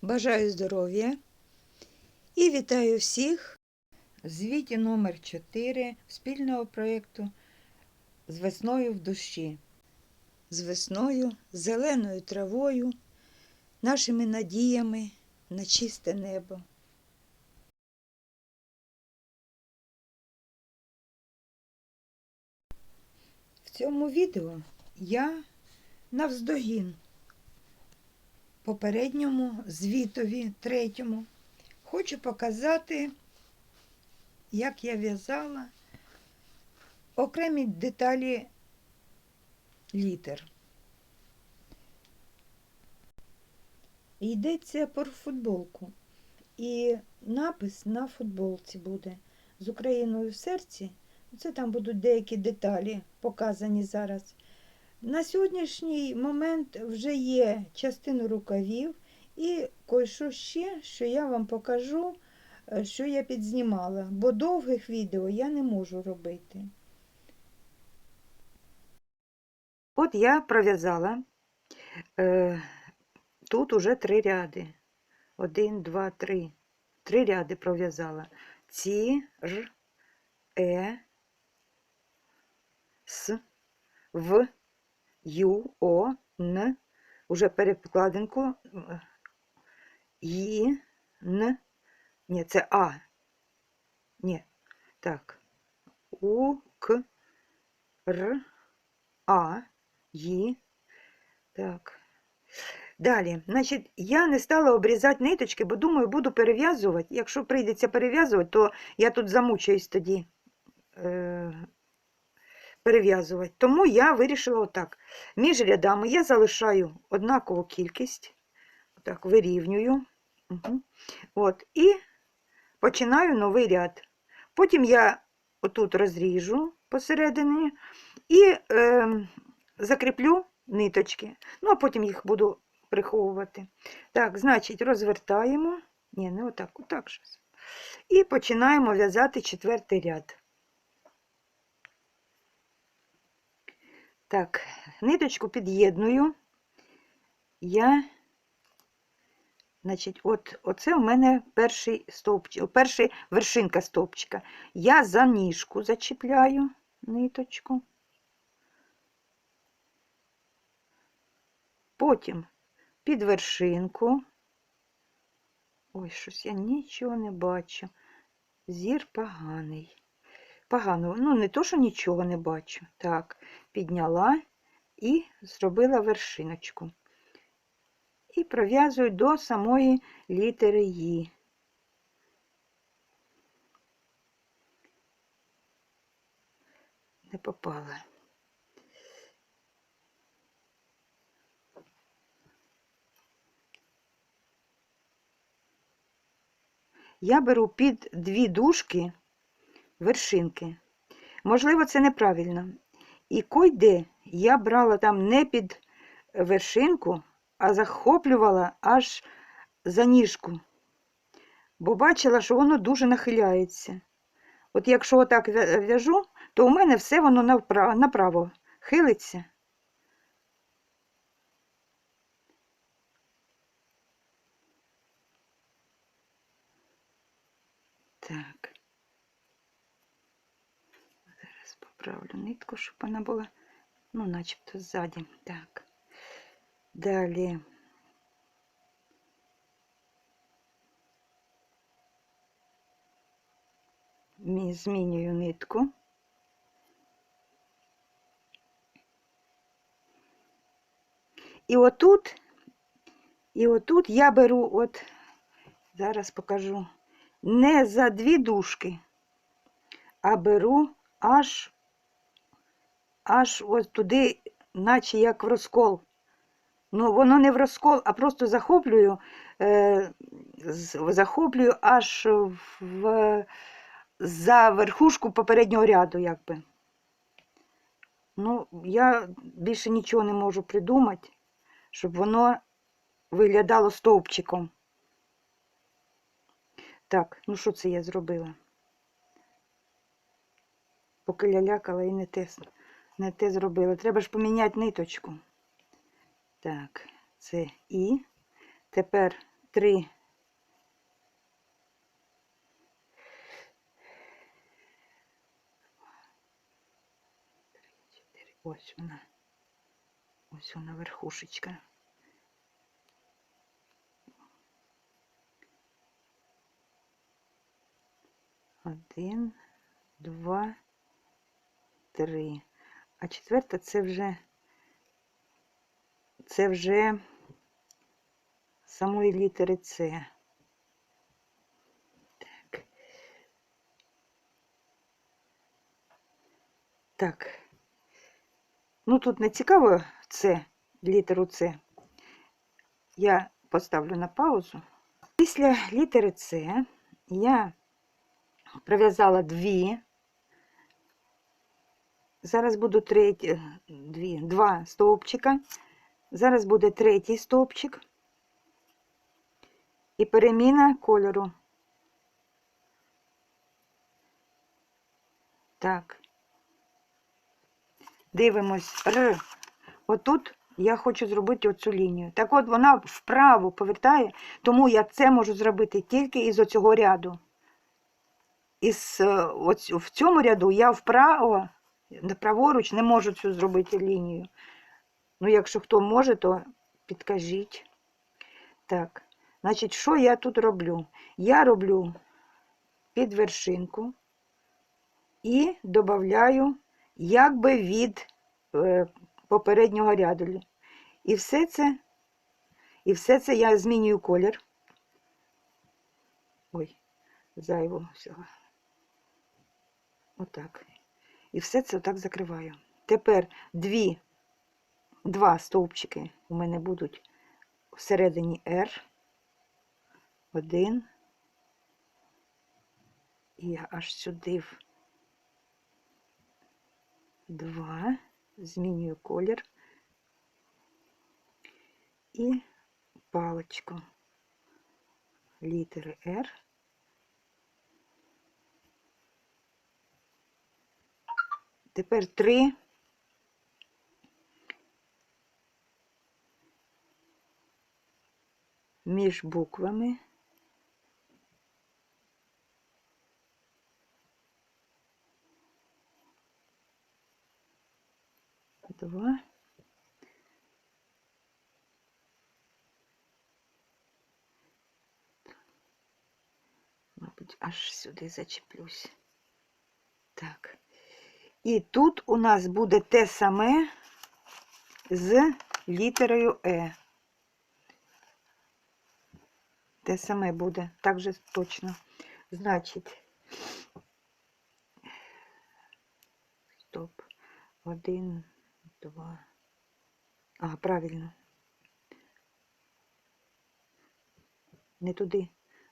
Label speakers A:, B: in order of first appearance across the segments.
A: Бажаю здоров'я і вітаю всіх в звіті номер 4 спільного проєкту з весною в душі. З весною, зеленою травою, нашими надіями на чисте небо. В цьому відео я навздогін попередньому звітові третьому хочу показати, як я в'язала окремі деталі літер. Йдеться про футболку. І напис на футболці буде з Україною в серці. Це там будуть деякі деталі показані зараз. На сьогоднішній момент вже є частину рукавів і кое-що ще, що я вам покажу, е, що я підзнімала, бо довгих відео я не можу робити. От я пров'язала е, тут уже три ряди. Один, два, три. Три ряди пров'язала. Ці, Р, Е, С, В, Ю, О, Н, уже перекладинку І, Н, ні, це А. Ні, так. У, К, Р, А, Ї. Так. Далі, значить, я не стала обрізати ниточки, бо думаю, буду перев'язувати. Якщо прийдеться перев'язувати, то я тут замучаюсь тоді е, перев'язувати. Тому я вирішила отак. Між рядами я залишаю однакову кількість, отак, вирівнюю. Угу. От, і починаю новий ряд. Потім я отут розріжу посередині і е, закріплю ниточки. Ну, а потім їх буду приховувати. Так, значить, розвертаємо. Ні, не отак, отак щось. І починаємо в'язати четвертий ряд. Так, ниточку під'єдную. Я, значить, от, оце у мене перший стовпчик, перший вершинка стовпчика. Я за ніжку зачіпляю ниточку. Потім під вершинку. Ой, щось я нічого не бачу. Зір поганий. Погано, ну не то, що нічого не бачу. Так, підняла і зробила вершиночку. І пров'язую до самої літери І. Не попала. Я беру під дві дужки вершинки. Можливо, це неправильно. І койде я брала там не під вершинку, а захоплювала аж за ніжку. Бо бачила, що воно дуже нахиляється. От якщо отак в'яжу, то у мене все воно направо, направо хилиться. Так. Зараз нитку, щоб вона була, ну, начебто ззаді. Так. Далі. Змінюю нитку. І отут, і отут я беру, от, зараз покажу не за дві дужки, а беру аж аж ось туди, наче як в розкол. Ну, воно не в розкол, а просто захоплюю, е, захоплюю аж в, за верхушку попереднього ряду, якби. Ну, я більше нічого не можу придумати, щоб воно виглядало стовпчиком. Так, ну що це я зробила? Поки лялякала і не те, не те зробила. Треба ж поміняти ниточку. Так, це І. Тепер три. Ось вона. Ось вона верхушечка. Один, два, три. А четверта це вже це вже самої літери С. Так. Так. Ну тут не цікаво С, літеру С. Я поставлю на паузу. Після літери С я пров'язала дві. Зараз буду третій, дві, два стовпчика. Зараз буде третій стовпчик і переміна кольору. Так. Дивимось. Р. Отут я хочу зробити оцю лінію. Так от вона вправо повертає, тому я це можу зробити тільки із оцього ряду. Із, е, оць- в цьому ряду я вправо, праворуч не можу цю зробити лінію. Ну, якщо хто може, то підкажіть. Так, значить, що я тут роблю? Я роблю під вершинку і додаю якби від е, попереднього ряду. І все це, і все це я змінюю колір. Ой, зайво всього. Отак. І все це отак закриваю. Тепер дві два стовпчики у мене будуть всередині R. Один. І я аж сюди в два. Змінюю колір і паличку літери R. Тепер три. між буквами. Два. Мабуть, аж сюди зачеплюсь. Так. І тут у нас буде те саме з літерою Е. Те саме буде, так же точно. Значить, стоп. Один, два. А, правильно. Не туди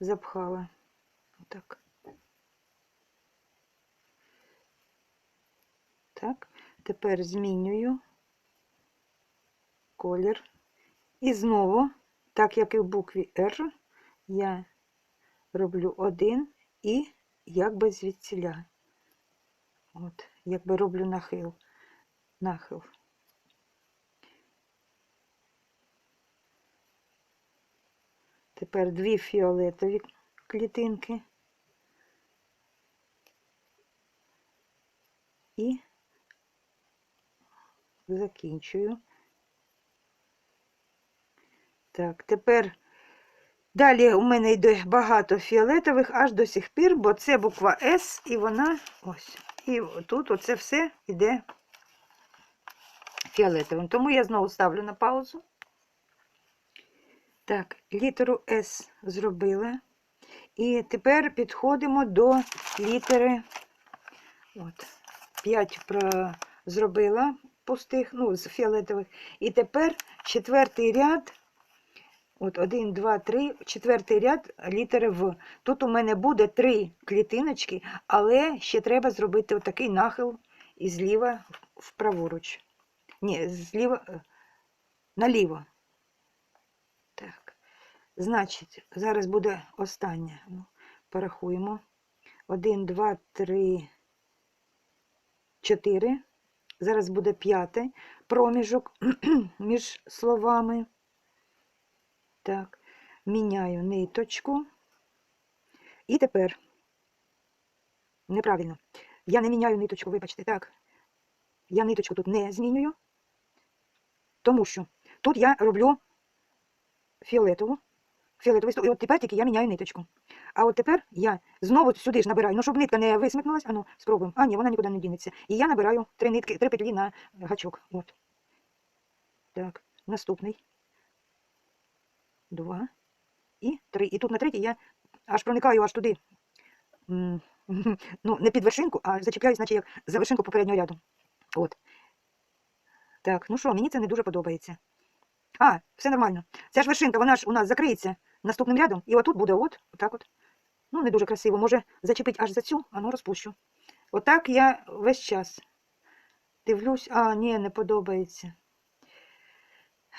A: запхала. Отак. Так, тепер змінюю колір. І знову, так як і в букві R, я роблю один і якби звідсіля. От, якби роблю нахил. Нахил. Тепер дві фіолетові клітинки. І закінчую. Так, тепер далі у мене йде багато фіолетових аж до сих пір, бо це буква С, і вона ось. І тут оце все йде фіолетовим. Тому я знову ставлю на паузу. Так, літеру С зробила. І тепер підходимо до літери. От, 5 про... зробила пустих, ну, з фіолетових. І тепер четвертий ряд. От, один, два, три, четвертий ряд літери В. Тут у мене буде три клітиночки, але ще треба зробити отакий нахил і зліва вправоруч. Ні, зліва е, наліво. Так. Значить, зараз буде останнє. Ну, порахуємо. Один, два, три, чотири. Зараз буде п'ятий проміжок між словами. Так, міняю ниточку. І тепер. Неправильно. Я не міняю ниточку, вибачте, так. Я ниточку тут не змінюю, тому що тут я роблю фіолетову. Фіолетовий стовп. І от тепер тільки я міняю ниточку. А от тепер я знову сюди ж набираю, ну щоб нитка не висмикнулась, а ну спробуємо. А, ні, вона нікуди не дінеться. І я набираю три нитки, три петлі на гачок. От. Так, наступний. Два. І три. І тут на третій я аж проникаю аж туди. Ну, не під вершинку, а зачіпляюсь, наче як за вершинку попереднього ряду. От. Так, ну що, мені це не дуже подобається. А, все нормально. Ця ж вершинка, вона ж у нас закриється наступним рядом. І отут буде от, отак от. Ну, не дуже красиво. Може зачепить аж за цю, а ну розпущу. Отак я весь час дивлюсь, а, ні, не подобається.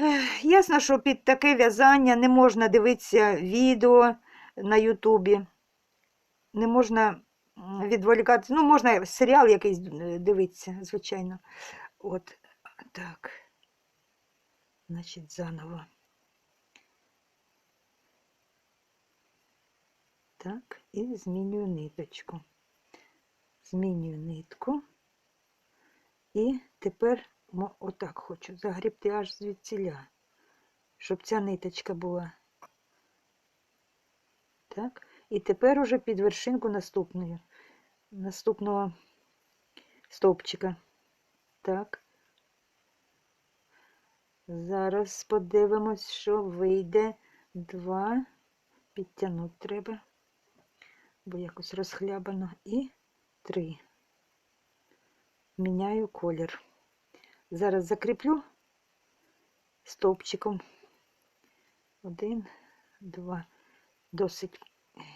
A: Ех, Ясно, що під таке в'язання не можна дивитися відео на Ютубі. Не можна м, відволікатися. Ну, можна серіал якийсь е, дивитися, звичайно. От так. Значить, заново. Так, і змінюю ниточку. Змінюю нитку. І тепер отак хочу загрібти аж звідсіля, щоб ця ниточка була. Так, і тепер уже під вершинку наступної, наступного стовпчика. Так. Зараз подивимось, що вийде. Два. Підтягнути треба, бо якось розхлябано. І три. Міняю колір. Зараз закріплю стовпчиком. Один, два. Досить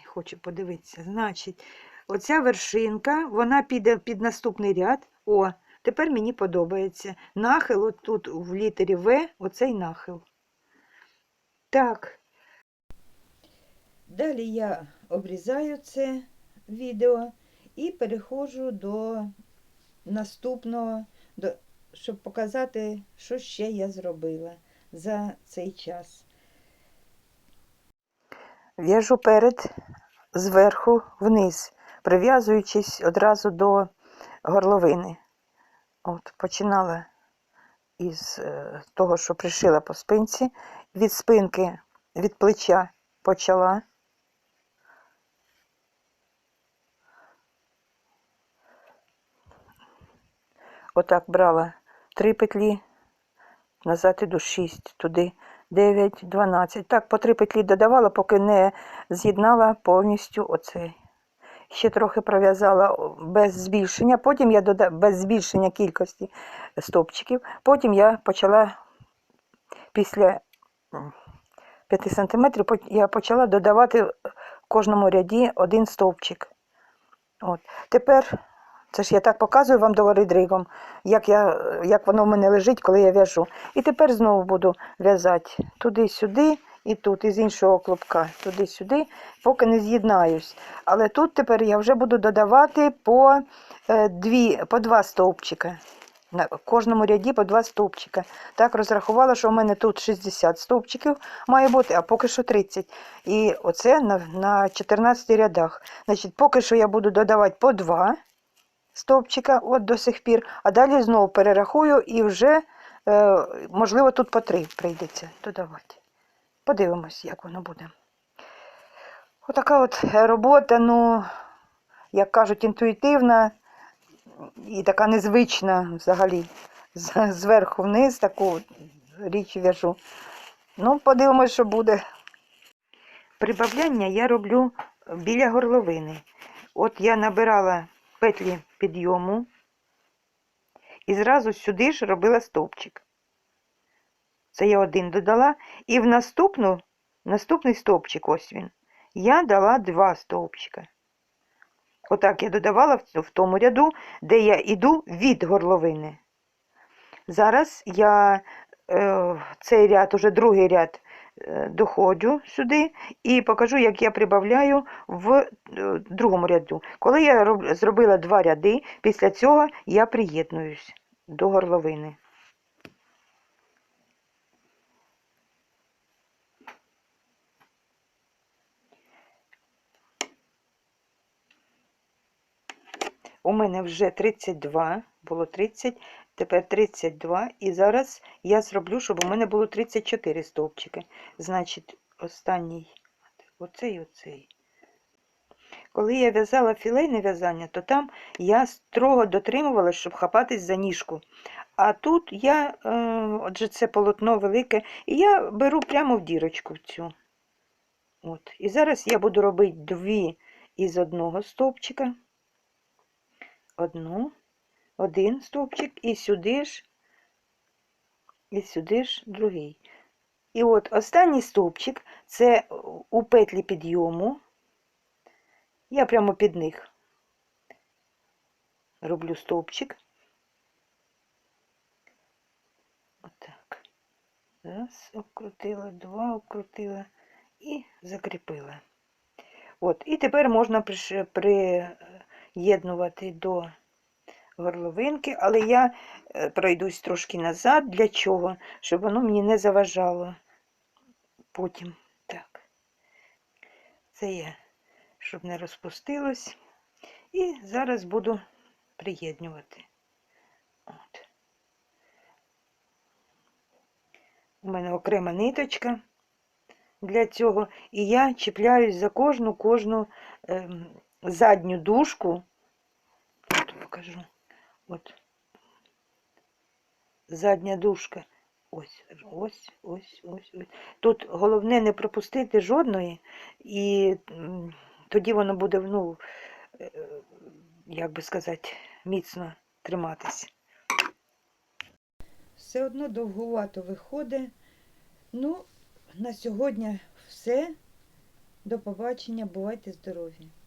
A: хочу подивитися. Значить, оця вершинка, вона піде під наступний ряд. О, тепер мені подобається. Нахил, от тут в літері В, оцей нахил. Так. Далі я обрізаю це відео і переходжу до наступного, до, щоб показати, що ще я зробила за цей час. В'яжу перед зверху вниз, прив'язуючись одразу до горловини. От, починала із е, того, що пришила по спинці, від спинки, від плеча почала. Отак брала три петлі, назад іду 6, туди 9, 12. Так, по три петлі додавала, поки не з'єднала повністю оцей. Ще трохи пров'язала без збільшення, потім я додав без збільшення кількості стовпчиків. Потім я почала після 5 см я почала додавати в кожному ряді один стовпчик. От. Тепер, це ж я так показую вам довгоридригом, як, як воно в мене лежить, коли я в'яжу. І тепер знову буду в'язати туди-сюди і тут, із іншого клубка, туди-сюди, поки не з'єднаюсь. Але тут тепер я вже буду додавати по, е, дві, по два стовпчика. На кожному ряді по два стовпчика. Так розрахувала, що у мене тут 60 стовпчиків має бути, а поки що 30. І оце на, на 14 рядах. Значить, поки що я буду додавати по два стовпчика от до сих пір, а далі знову перерахую і вже, е, можливо, тут по три прийдеться додавати. Подивимось, як воно буде. Отака от робота, ну, як кажуть, інтуїтивна і така незвична взагалі. Зверху вниз таку річ в'яжу. Ну, подивимось, що буде. Прибавляння я роблю біля горловини. От я набирала петлі підйому і зразу сюди ж робила стовпчик. Це я один додала. І в наступну, наступний стовпчик, ось він, я дала два стовпчика. Отак я додавала в, тому ряду, де я йду від горловини. Зараз я е, цей ряд, уже другий ряд, Е, доходжу сюди і покажу, як я прибавляю в е, другому ряду. Коли я зробила два ряди, після цього я приєднуюсь до горловини. У мене вже 32, було 30, тепер 32. І зараз я зроблю, щоб у мене було 34 стовпчики. Значить, останній оцей оцей. Коли я в'язала філейне в'язання, то там я строго дотримувалася, щоб хапатись за ніжку. А тут я, е, отже, це полотно велике, і я беру прямо в дірочку цю. От. І зараз я буду робити дві із одного стовпчика. Одну, один стовпчик, і сюди ж, і сюди ж другий. І от останній стовпчик це у петлі підйому. Я прямо під них роблю стовпчик. Отак. Раз, обкрутила, два обкрутила і закріпила. От, і тепер можна приєднувати до горловинки, але я е, пройдусь трошки назад. Для чого? Щоб воно мені не заважало. Потім так. Це я, щоб не розпустилось. І зараз буду приєднувати. От. У мене окрема ниточка для цього, і я чіпляюсь за кожну кожну ем, задню дужку. Покажу. От. Задня дужка. Ось, ось, ось, ось, ось. Тут головне не пропустити жодної, і тоді воно буде, ну, е, як би сказати, міцно триматися. Все одно довгувато виходить. Ну, на сьогодні все. До побачення, бувайте здорові!